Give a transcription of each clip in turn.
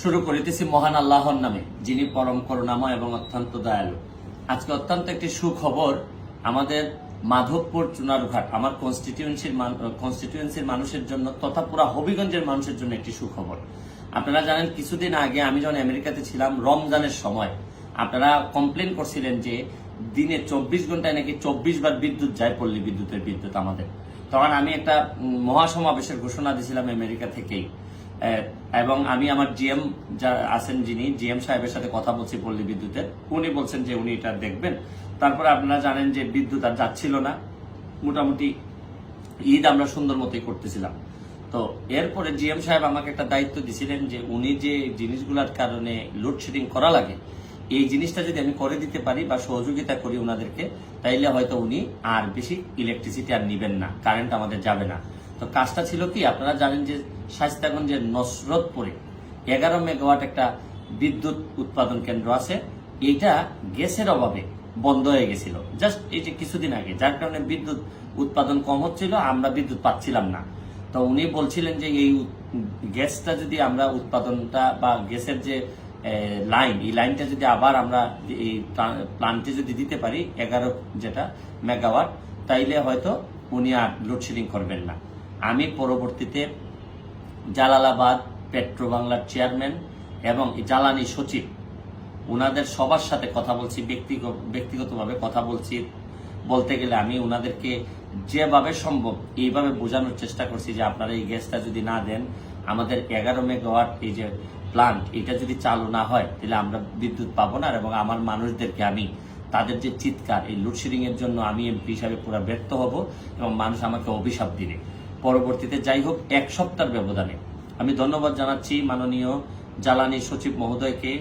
শুরু করিতেছি মহান আল্লাহর নামে, যিনি পরম করুণাময় এবং অত্যন্ত দয়ালু। আজকে অত্যন্ত একটি সুখবর আমাদের মাধবপুর চুনারুঘাট, আমার কনস্টিটিউয়েন্সির কনস্টিটিউয়েন্সির মানুষের জন্য তথা পুরা হবিগঞ্জের মানুষের জন্য একটি সুখবর। আপনারা জানেন, কিছুদিন আগে আমি যখন আমেরিকাতে ছিলাম, রমজানের সময়, আপনারা কমপ্লেন করছিলেন যে দিনে চব্বিশ ঘন্টায় নাকি চব্বিশ বার বিদ্যুৎ যায় পল্লী বিদ্যুতের বিদ্যুৎ আমাদের। তখন আমি একটা মহাসমাবেশের ঘোষণা দিয়েছিলাম আমেরিকা থেকেই। এবং আমি আমার জিএম যা আছেন যিনি জিএম সাহেবের সাথে কথা বলছি পল্লী বিদ্যুতের, উনি বলছেন যে উনি এটা দেখবেন। তারপরে আপনারা জানেন যে বিদ্যুৎ আর যাচ্ছিল না। মোটামুটি ঈদ আমরা সুন্দর মতোই করতেছিলাম। তো এরপরে জিএম সাহেব আমাকে একটা দায়িত্ব দিছিলেন যে উনি যে জিনিসগুলোর কারণে লোডশেডিং করা লাগে, এই জিনিসটা যদি আমি করে দিতে পারি বা সহযোগিতা করি ওনাদেরকে তাইলে হয়তো উনি আর বেশি ইলেকট্রিসিটি আর নিবেন না কারেন্ট আমাদের যাবে না। তো কাজটা ছিল কি, আপনারা জানেন যে শাস্তাগঞ্জের নসরতপুরে এগারো মেগাওয়াট একটা বিদ্যুৎ উৎপাদন কেন্দ্র আছে। এইটা গ্যাসের অভাবে বন্ধ হয়ে গেছিল। জাস্ট এই যে কিছুদিন আগে, যার কারণে বিদ্যুৎ উৎপাদন কম হচ্ছিল, আমরা বিদ্যুৎ পাচ্ছিলাম না। তো উনি বলছিলেন যে এই গ্যাসটা যদি আমরা উৎপাদনটা বা গ্যাসের যে লাইন, এই লাইনটা যদি আবার আমরা এই প্লান্টে যদি দিতে পারি, এগারো যেটা মেগাওয়াট, তাইলে হয়তো উনি আর লোডশেডিং করবেন না। আমি পরবর্তীতে জালালাবাদ পেট্রো বাংলার চেয়ারম্যান এবং জ্বালানি সচিব। ওনাদের সবার সাথে কথা বলছি ব্যক্তিগত ব্যক্তিগতভাবে কথা বলছি। বলতে গেলে আমি ওনাদেরকে যেভাবে সম্ভব এইভাবে বোঝানোর চেষ্টা করছি যে আপনারা এই গ্যাসটা যদি না দেন, আমাদের এগারো মেগাওয়াট এই যে প্লান্ট এটা যদি চালু না হয়, তাহলে আমরা বিদ্যুৎ পাবো না। এবং আমার মানুষদেরকে আমি, তাদের যে চিৎকার, এই লোডশেডিং এর জন্য আমি এমপি হিসাবে পুরো ব্যর্থ হব এবং মানুষ আমাকে অভিশাপ দিবে। পরবর্তীতে যাই হোক, এক সপ্তাহের ব্যবধানে। আমি ধন্যবাদ জানাচ্ছি মাননীয় জ্বালানি সচিব মহোদয়কে।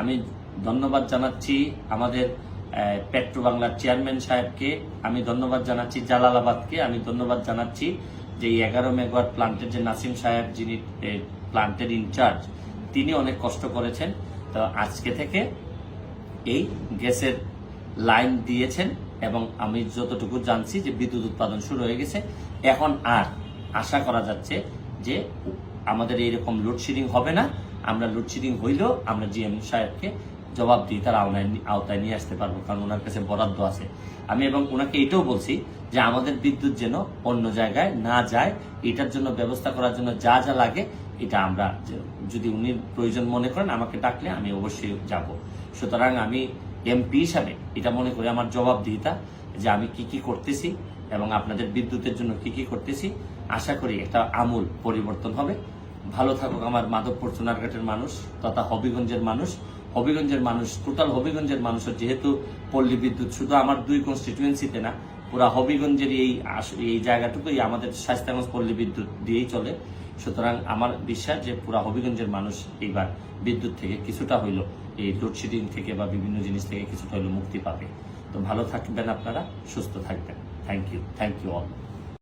আমি ধন্যবাদ জানাচ্ছি আমাদের পেট্রো বাংলার চেয়ারম্যান সাহেবকে। আমি ধন্যবাদ জানাচ্ছি জালালাবাদকে। আমি ধন্যবাদ জানাচ্ছি যে এই এগারো মেগাওয়াট প্লান্টের যে নাসিম সাহেব যিনি প্লান্টের ইনচার্জ, তিনি অনেক কষ্ট করেছেন। তো আজকে থেকে এই গ্যাসের লাইন দিয়েছেন এবং আমি যতটুকু জানছি যে বিদ্যুৎ উৎপাদন শুরু হয়ে গেছে। এখন আর আশা করা যাচ্ছে যে আমাদের এইরকম লোডশেডিং হবে না। আমরা লোডশেডিং হইলেও আমরা জিএম সাহেবকে জবাব দিয়ে তার আওতায় নিয়ে আসতে পারব, কারণ ওনার কাছে বরাদ্দ আছে। আমি এবং ওনাকে এটাও বলছি যে আমাদের বিদ্যুৎ যেন অন্য জায়গায় না যায়, এটার জন্য ব্যবস্থা করার জন্য যা যা লাগে, এটা আমরা যদি উনি প্রয়োজন মনে করেন, আমাকে ডাকলে আমি অবশ্যই যাব। সুতরাং আমি এমপি হিসাবে এটা মনে করি আমার জবাবদিহিতা যে আমি কি কি করতেছি এবং আপনাদের বিদ্যুতের জন্য কি কি করতেছি আশা করি একটা আমূল পরিবর্তন হবে। ভালো থাকুক আমার মাধবপুর সোনারঘাটের মানুষ তথা হবিগঞ্জের মানুষ। হবিগঞ্জের মানুষ, টোটাল হবিগঞ্জের মানুষের যেহেতু পল্লী বিদ্যুৎ, শুধু আমার দুই কনস্টিটুয়েন্সিতে না, পুরা হবিগঞ্জের এই এই জায়গাটুকুই আমাদের স্বাস্থ্যগঞ্জ পল্লী বিদ্যুৎ দিয়েই চলে। সুতরাং আমার বিশ্বাস যে পুরা হবিগঞ্জের মানুষ এইবার বিদ্যুৎ থেকে কিছুটা হইল এই লোডশেডিং থেকে বা বিভিন্ন জিনিস থেকে কিছুটা হইল মুক্তি পাবে। তো ভালো থাকবেন আপনারা, সুস্থ থাকবেন। Thank you thank you all